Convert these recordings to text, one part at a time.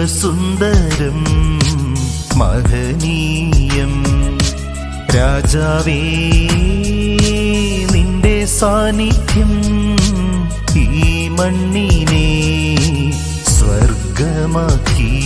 സുന്ദരം മഹനീയം. രാജാവേ നിന്റെ സാന്നിധ്യം ഈ മണ്ണിനെ സ്വർഗമാക്കി.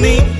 你。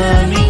Love me.